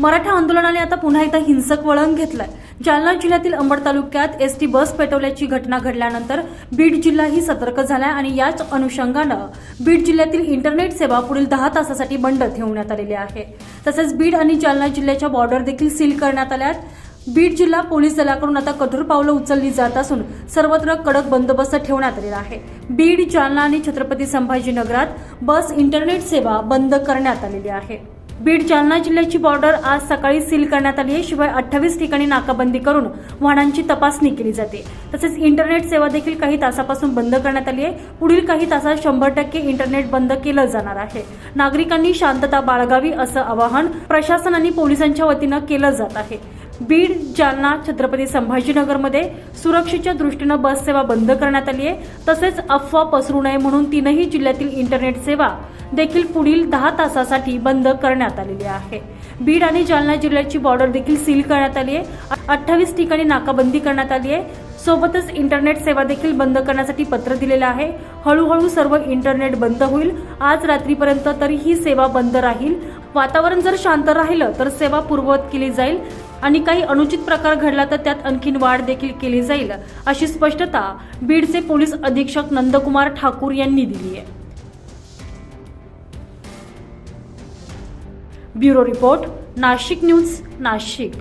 मराठा आंदोलनाने आता पुन्हा एकदा हिंसक वळण घेतलंय. जालना जिल्ह्यातील अंबड तालुक्यात एस टी बस पेटवल्याची घटना घडल्यानंतर बीड जिल्हाही सतर्क झालाय आणि याच अनुषंगानं बीड जिल्ह्यातील इंटरनेट सेवा पुढील दहा तासासाठी बंद ठेवण्यात आलेली आहे. तसेच बीड आणि जालना जिल्ह्याच्या बॉर्डर देखील सील करण्यात आल्यात. बीड जिल्हा पोलीस दलाकडून आता कठोर पावलं उचलली जात असून सर्वत्र कडक बंदोबस्त ठेवण्यात आलेला आहे. बीड जालना आणि छत्रपती संभाजीनगरात बस इंटरनेट सेवा बंद करण्यात आलेली आहे. बीड जालना जिल्ह्याची बॉर्डर आज सकाळी सील करण्यात आली आहे. शिवाय अठ्ठावीस ठिकाणी नाकाबंदी करून वाहनांची तपासणी केली जाते. तसेच इंटरनेट सेवा देखील काही तासापासून बंद करण्यात आली आहे. पुढील काही तासात शंभर टक्के इंटरनेट बंद केलं जाणार आहे. नागरिकांनी शांतता बाळगावी असं आवाहन प्रशासन आणि पोलिसांच्या वतीनं केलं जात आहे. बीड जालना छत्रपती संभाजीनगरमध्ये सुरक्षेच्या दृष्टीनं बस सेवा बंद करण्यात आली आहे. तसेच अफवा पसरू नये म्हणून तीनही जिल्ह्यातील इंटरनेट सेवा देखील पुढील दहा तासासाठी बंद करण्यात आलेली आहे. बीड आणि जालना जिल्ह्याची बॉर्डर देखील सील करण्यात आली आहे. अठ्ठावीस ठिकाणी नाकाबंदी करण्यात आली आहे. सोबतच इंटरनेट सेवा देखील बंद करण्यासाठी पत्र दिलेलं आहे. हळूहळू सर्व इंटरनेट बंद होईल. आज रात्रीपर्यंत तरी ही सेवा बंद राहील. वातावरण जर शांत राहिलं तर सेवा पूर्ववत केली जाईल. आणि काही अनुचित प्रकार घडला तर त्यात आणखीन वाढ देखील केली जाईल अशी स्पष्टता बीडचे पोलीस अधीक्षक नंदकुमार ठाकूर यांनी दिली आहे. Bureau report Nashik news Nashik.